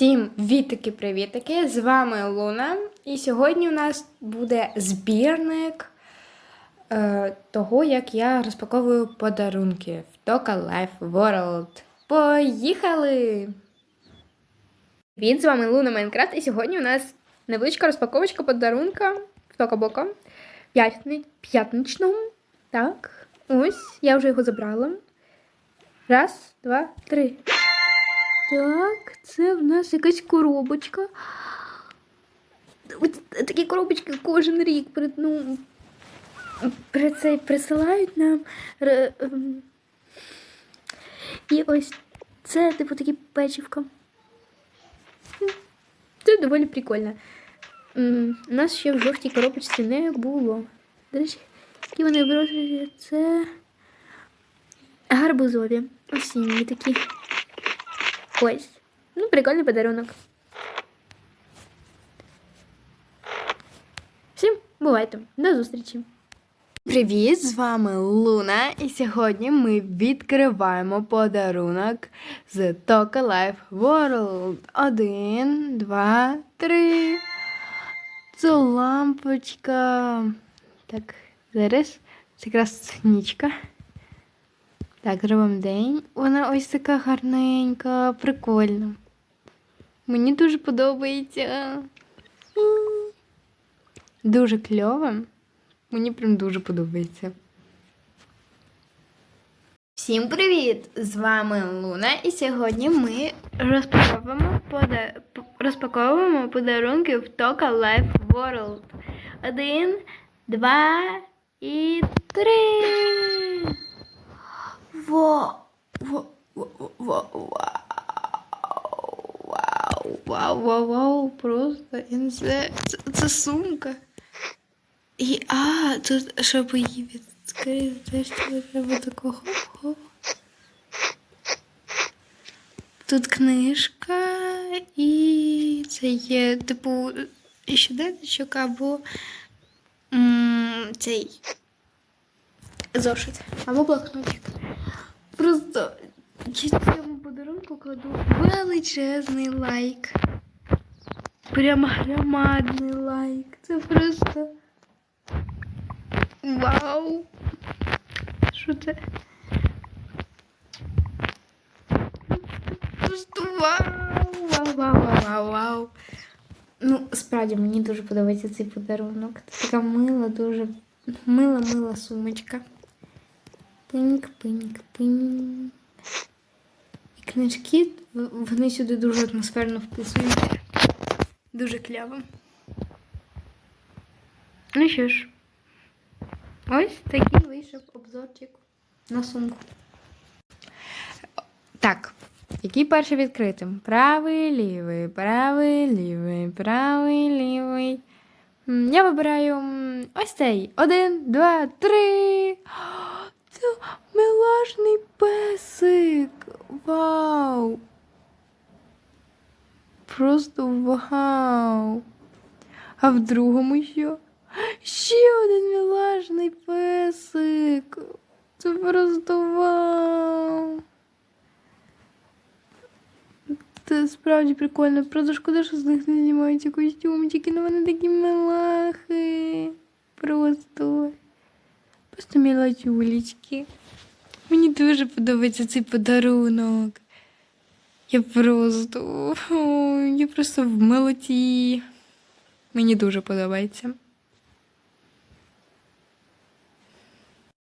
Всім вітики-привітики! З вами Луна. І сьогодні у нас буде збірник е, того, як я розпаковую подарунки в Toka Life World. Поїхали! Привіт, з вами Луна Майнкрафт. І сьогодні у нас невеличка розпаковочка подарунка в Тока Бока П'ятни... п'ятничного. Так, ось, я вже його забрала. Раз, два, три. Так, це в нас якась коробочка. Такі коробочки кожен рік ну, при цей присилають нам. Ем. І ось це, типу, такі печівка. Це доволі прикольно. У нас ще в жовтій коробочці не було. До речі, які вони в розмірі. Це гарбузові. Осінні такі. Ось. Ну, прикольний подарунок. Всім бувайте. До зустрічі. Привіт, з вами Луна, і сьогодні ми відкриваємо подарунок з Toka Life World. Один, два, три. Це лампочка. Так, зараз це якраз нічка. Так, зробимо день. Вона ось така гарненька, прикольна. Мені дуже подобається. Дуже кльово. Мені прям дуже подобається. Всім привіт! З вами Луна, і сьогодні ми розпаковуємо, пода... розпаковуємо подарунки в Toka Life World. Один, два і три. Вау! Вау! Вау! Вау! Вау! Вау! Вау! Просто я не знаю. Це, це сумка. І а, тут щоб її відкрити, знаєш, треба такого хоп-хоп. Тут книжка і це є, типу, щоденничок або м цей зошит або блокнотик. Просто я цьому подарунку кладу величезний лайк. Прям громадний лайк. Це просто вау. Що це? Просто вау! Вау, вау, вау, вау, вау. Ну, справді мені дуже подобається цей подарунок. Це така мила, дуже мила, мила сумочка. Пиньк, пиньк, пинь. І книжки, вони сюди дуже атмосферно вписуються. Дуже кляво. Ну що ж, ось такий вийшов обзорчик на сумку. Так, який перший відкритим? Правий, лівий, правий, лівий, правий, лівий. Я вибираю ось цей. Один, два, три. Це милашний песик. Вау. Просто вау. А в другому що? Ще один милашний песик. Це просто вау. Це справді прикольно. Правда, шкода, що з них не знімаються костюмчики, але вони такі милахи. Просто. Просто мілатюлечки. Дуже подобається цей подарунок. Я просто. Я просто в милоті. Мені дуже подобається.